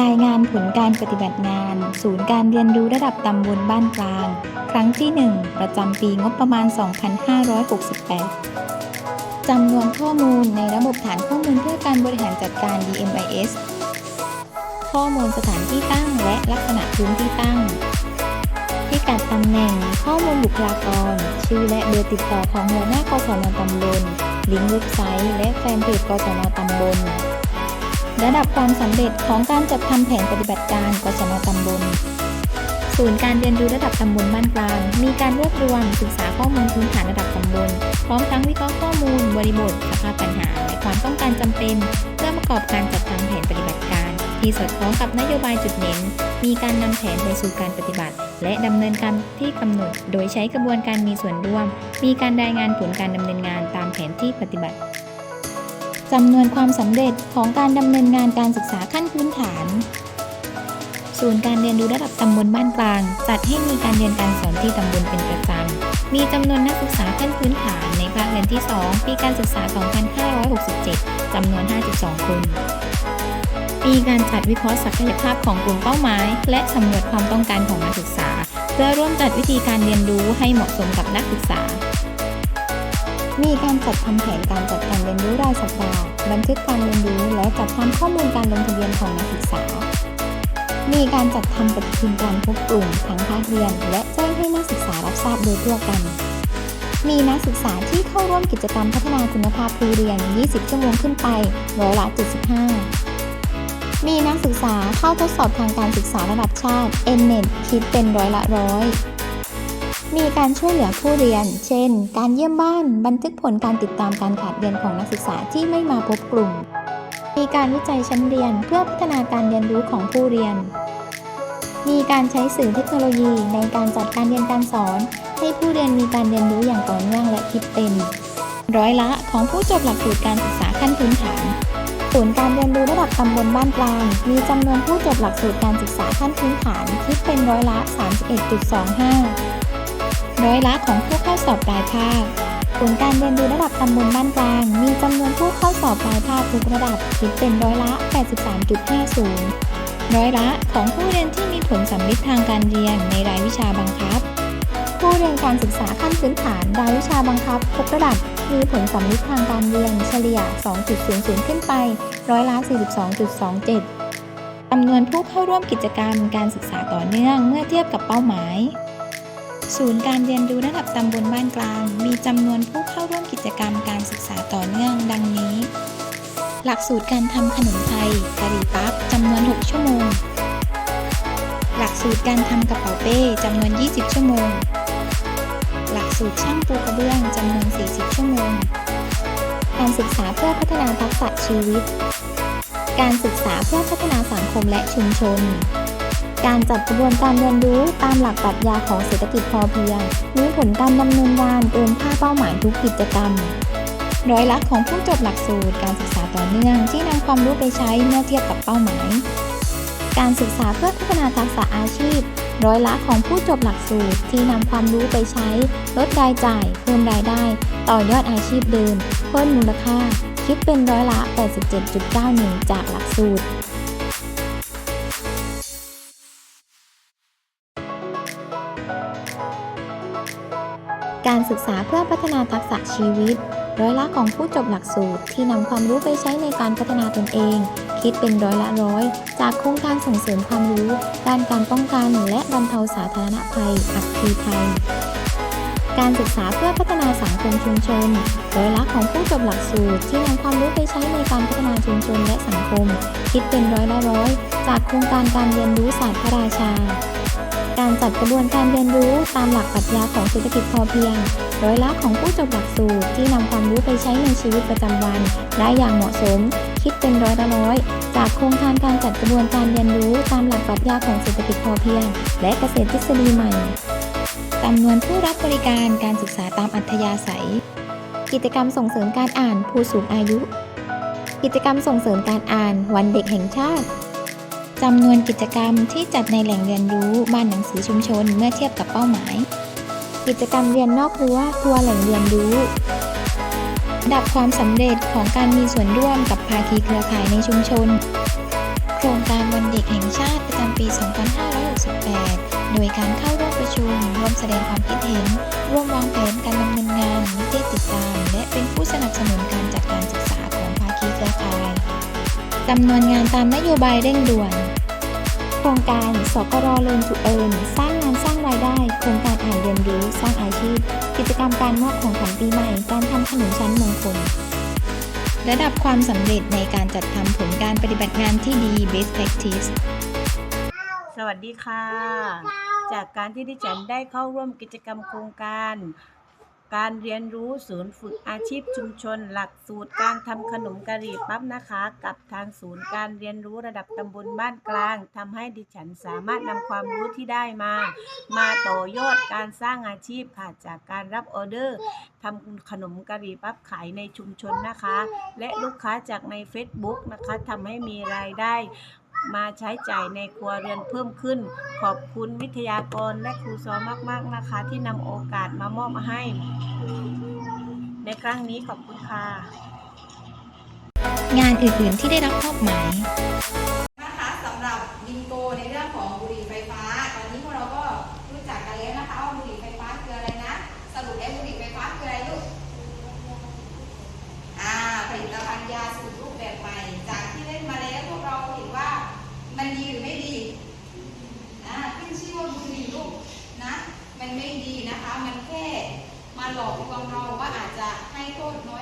รายงานผลการปฏิบัติงาน ศูนย์การเรียนรู้ระดับตำบลบ้านกลาง ครั้งที่ 1 ประจำปีงบประมาณ 2568 จำนวนข้อมูลในระบบฐานข้อมูลเพื่อการบริหารจัดการ DMIS ข้อมูลสถานที่ตั้งและลักษณะพื้นที่ตั้งพิกัดตำแหน่ง ข้อมูลบุคลากร ชื่อและเบอร์ติดต่อของหัวหน้ากศนตำบล ลิงก์เว็บไซต์ และแฟนเพจกศนตำบล ระดับความสำเร็จของการจัดทำแผนปฏิบัติการกศนตำบล ศูนย์การเรียนรู้ระดับตำบลบ้านกลาง มีการรวบรวมศึกษาข้อมูลพื้นฐานระดับตำบล พร้อมทั้งวิเคราะห์ข้อมูล บริบทสภาพปัญหา และความต้องการจำเป็น เพื่อประกอบการจัดทำแผนปฏิบัติการ ที่สอดคล้องกับนโยบายจุดเน้น มีการนำแผนไปสู่การปฏิบัติ และดำเนินการที่กำหนด โดยใช้กระบวนการมีส่วนร่วม มีการรายงานผลการดำเนินงานตามแผนที่ปฏิบัติ จำนวนความสำเร็จของการดำเนินงานการศึกษาขั้นพื้นฐาน ศูนย์การเรียนรู้ระดับตำบลบ้านกลาง จัดให้มีการเรียนการสอนที่ตำบลเป็นประจำ มีจำนวนนักศึกษาขั้นพื้นฐานในภาคเรียนที่ 2 ปีการศึกษา 2567 จำนวน 52 คน มีการจัดวิเคราะห์ศักยภาพของกลุ่มเป้าหมาย และสำรวจความต้องการของนักศึกษา เพื่อร่วมจัดวิธีการเรียนรู้ให้เหมาะสมกับนักศึกษา มีการจัดทำแผนการจัดการเรียนรู้รายสัปดาห์ บันทึกการเรียนรู้และจัดทำข้อมูลการลงทะเบียนของนักศึกษา มีการจัดทำปฏิทินการพบกลุ่มทั้งภาคเรียน และแจ้งให้นักศึกษารับทราบโดยทั่วกัน มีนักศึกษาที่เข้าร่วมกิจกรรมพัฒนาคุณภาพผู้เรียน 20 ชั่วโมงขึ้นไปร้อยละ 75 มีนักศึกษาเข้าทดสอบทางการศึกษาระดับชาติ NNET คิดเป็นร้อยละร้อย มีการช่วยเหลือผู้เรียน เช่น การเยี่ยมบ้าน บันทึกผลการติดตามการขาดเรียนของนักศึกษาที่ไม่มาพบกลุ่ม มีการวิจัยชั้นเรียนเพื่อพัฒนาการเรียนรู้ของผู้เรียน มีการใช้สื่อเทคโนโลยีในการจัดการเรียนการสอน ให้ผู้เรียนมีการเรียนรู้อย่างต่อเนื่องและคิดเป็นร้อยละของผู้จบหลักสูตรการศึกษาขั้นพื้นฐานศูนย์การเรียนรู้ระดับตำบลบ้านกลาง มีจำนวนผู้จบหลักสูตรการศึกษาขั้นพื้นฐานคิดเป็นร้อยละ 31.25 ร้อยละของผู้เข้าสอบปลายภาคศูนย์การเรียนรู้ระดับตำบลบ้านกลาง มีจำนวนผู้เข้าสอบปลายภาคทุกระดับคิดเป็นร้อยละ 83.50 ร้อยละของผู้เรียนที่มีผลสำลิดทางการเรียนในรายวิชาบังคับ ผู้เรียนการศึกษาขั้นพื้นฐานรายวิชาบังคับทุกระดับมีผลสำลิดทางการเรียนเฉลี่ย 2.00 ขึ้นไปร้อยละ 42.27จำนวนผู้เข้าร่วมกิจกรรมการศึกษาต่อเนื่องเมื่อเทียบกับเป้าหมาย ศูนย์การเรียนรู้ระดับตำบลบ้านกลาง มีจำนวนผู้เข้าร่วมกิจกรรมการศึกษาต่อเนื่องดังนี้ หลักสูตรการทำขนมไทยกะหรี่ปั๊บจำนวน 6 ชั่วโมง หลักสูตรการทำกระเป๋าเป้จำนวน 20 ชั่วโมง หลักสูตรช่างปูกระเบื้องจำนวน 40 ชั่วโมง การศึกษาเพื่อพัฒนาทักษะชีวิต การศึกษาเพื่อพัฒนาสังคมและชุมชน การจัดกระบวนการเรียนรู้ตามหลักปรัชญาของเศรษฐกิจพอเพียง มีผลการดำเนินงานเกินค่าเป้าหมายทุกกิจกรรม ร้อยละของผู้จบหลักสูตรการศึกษาต่อเนื่องที่นำความรู้ไปใช้เมื่อเทียบกับเป้าหมาย การศึกษาเพื่อพัฒนาทักษะอาชีพ ร้อยละของผู้จบหลักสูตรที่นำความรู้ไปใช้ ลดรายจ่าย เพิ่มรายได้ ต่อยอดอาชีพเดิม เพิ่มมูลค่า คิดเป็นร้อยละ 87.91 จากหลักสูตร การศึกษาเพื่อพัฒนาทักษะชีวิต ร้อยละของผู้จบหลักสูตรที่นำความรู้ไปใช้ในการพัฒนาตนเอง คิดเป็นร้อยละร้อย จากโครงการส่งเสริมความรู้ ด้านการป้องกันและบรรเทาสาธารณภัย อัคคีภัยการศึกษาเพื่อพัฒนาสังคมชุมชนร้อยละของผู้จบหลักสูตรที่นำความรู้ไปใช้ในการพัฒนาชุมชนและสังคม คิดเป็นร้อยละร้อย จากโครงการการเรียนรู้ศาสตร์พระราชา การจัดกระบวนการเรียนรู้ตามหลักปรัชญาของเศรษฐกิจพอเพียง ร้อยละของผู้จบหลักสูตรที่นำความรู้ไปใช้ในชีวิตประจำวัน ได้อย่างเหมาะสม คิดเป็นร้อยละร้อย จากโครงการการจัดกระบวนการเรียนรู้ตามหลักปรัชญาของเศรษฐกิจพอเพียง และเกษตรทฤษฎีใหม่จำนวนผู้รับบริการการศึกษาตามอัธยาศัย กิจกรรมส่งเสริมการอ่านผู้สูงอายุ กิจกรรมส่งเสริมการอ่านวันเด็กแห่งชาติ จำนวนกิจกรรมที่จัดในแหล่งเรียนรู้บ้านหนังสือชุมชนเมื่อเทียบกับเป้าหมาย กิจกรรมเรียนนอกรั้วทัวแหล่งเรียนรู้ ดับความสำเร็จของการมีส่วนร่วมกับภาคีเครือข่ายในชุมชน โครงการวันเด็กแห่งชาติประจำปี 2568 โดยการเข้าร่วมประชุมร่วมแสดงความคิดเห็น ร่วมวางแผนการดำเนินงานนิเทศติดตาม และเป็นผู้สนับสนุนการจัดการศึก จำนวนงานตามนโยบายเร่งด่วน โครงการสกรเลินถูเอินสร้างงานสร้างรายได้ โครงการอ่านเรียนรู้สร้างอาชีพ กิจกรรมการมอบของขวัญปีใหม่ การทำขนมชั้นมงคล ระดับความสำเร็จในการจัดทำผลการปฏิบัติงานที่ดี best practice สวัสดีค่ะ จากการที่ดิฉันได้เข้าร่วมกิจกรรมโครงการ การเรียนรู้ศูนย์ฝึกอาชีพชุมชน หลักสูตรการทำขนมกะหรี่ปั๊บนะคะ กับทางศูนย์การเรียนรู้ระดับตำบลบ้านกลางทำให้ดิฉันสามารถนำความรู้ที่ได้มา มาต่อยอดการสร้างอาชีพค่ะจากการรับออเดอร์ทำขนมกะหรี่ปั๊บขายในชุมชนนะคะ และลูกค้าจากใน Facebook นะคะทำให้มีรายได้ มาใช้จ่ายในครัวเรือนเพิ่มขึ้น ขอบคุณวิทยากรและครูซอมาก ๆ นะคะ ที่นำโอกาสมามอบมาให้ ในครั้งนี้ขอบคุณค่ะ งานอื่น ๆ ที่ได้รับมอบหมาย นะคะสำหรับบิงโกในเรื่องของบุหรี่ไฟฟ้า ตอนนี้พวกเราก็รู้จักกันแล้วนะคะว่าบุหรี่ไฟฟ้าคืออะไรนะ สรุปแล้วบุหรี่ไฟฟ้าคืออะไรลูก อ่าผลิตภัณฑ์ยาสูตรรูปแบบใหม่จากที่เล่นมาแล้วพวกเราเห็นว่ามันดีหรือไม่ดีอ่าขึ้นชื่อว่าบุหรี่ลูกนะ มัน ไม่ดีนะคะ มันแค่มาหลอกลวงเราว่าอาจจะให้โทษน้อย